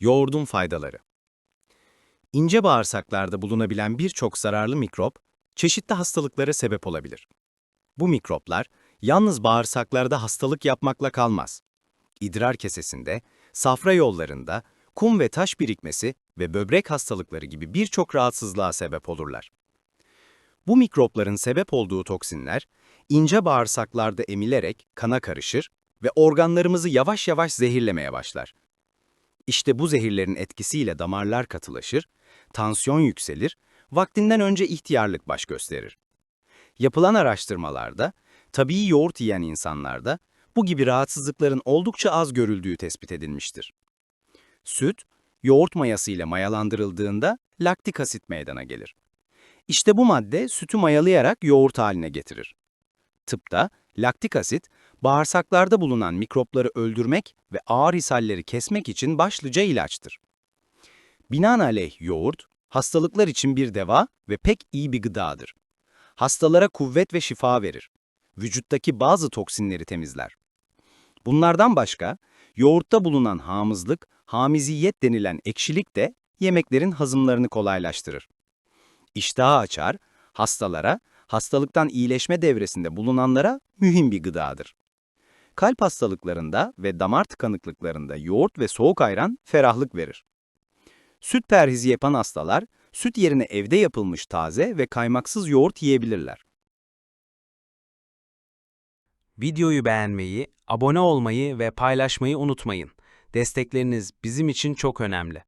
Yoğurdun faydaları. İnce bağırsaklarda bulunabilen birçok zararlı mikrop, çeşitli hastalıklara sebep olabilir. Bu mikroplar, yalnız bağırsaklarda hastalık yapmakla kalmaz. İdrar kesesinde, safra yollarında, kum ve taş birikmesi ve böbrek hastalıkları gibi birçok rahatsızlığa sebep olurlar. Bu mikropların sebep olduğu toksinler, ince bağırsaklarda emilerek kana karışır ve organlarımızı yavaş yavaş zehirlemeye başlar. İşte bu zehirlerin etkisiyle damarlar katılaşır, tansiyon yükselir, vaktinden önce ihtiyarlık baş gösterir. Yapılan araştırmalarda, tabii yoğurt yiyen insanlarda bu gibi rahatsızlıkların oldukça az görüldüğü tespit edilmiştir. Süt, yoğurt mayasıyla mayalandırıldığında laktik asit meydana gelir. İşte bu madde sütü mayalayarak yoğurt haline getirir. Tıpta laktik asit, bağırsaklarda bulunan mikropları öldürmek ve ağır ishalleri kesmek için başlıca ilaçtır. Binaenaleyh yoğurt, hastalıklar için bir deva ve pek iyi bir gıdadır. Hastalara kuvvet ve şifa verir. Vücuttaki bazı toksinleri temizler. Bunlardan başka, yoğurtta bulunan hamızlık, hamiziyet denilen ekşilik de yemeklerin hazımlarını kolaylaştırır. İştahı açar, hastalara, hastalıktan iyileşme devresinde bulunanlara mühim bir gıdadır. Kalp hastalıklarında ve damar tıkanıklıklarında yoğurt ve soğuk ayran ferahlık verir. Süt perhizi yapan hastalar, süt yerine evde yapılmış taze ve kaymaksız yoğurt yiyebilirler. Videoyu beğenmeyi, abone olmayı ve paylaşmayı unutmayın. Destekleriniz bizim için çok önemli.